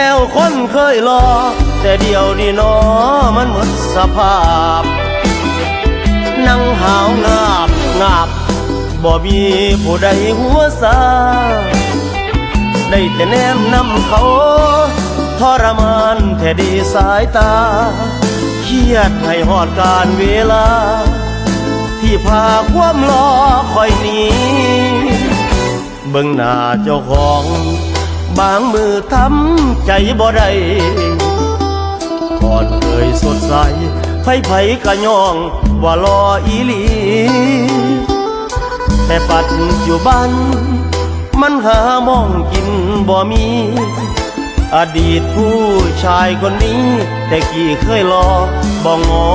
แนวคนเคยรอ แต่เดียวนี่นอมันหมดสภาพ นั่งหาวงาบงาบบ่มีผู้ใดหัวซาได้แต่แนมนำเขาทรมานแท้ดีสายตา เครียดให้หอดการเวลา ที่พาความรอคอยหนีเบิ่งหน้าเจ้าของ บางมือทำใจบ่ได้ก่อนเคยสดใสไผไผกะย่องว่ารออีหลี แต่ปัจจุบันมันหามองกินบ่มี อดีตผู้ชายคนนี้ แต่กี่เคยรอบ่งอ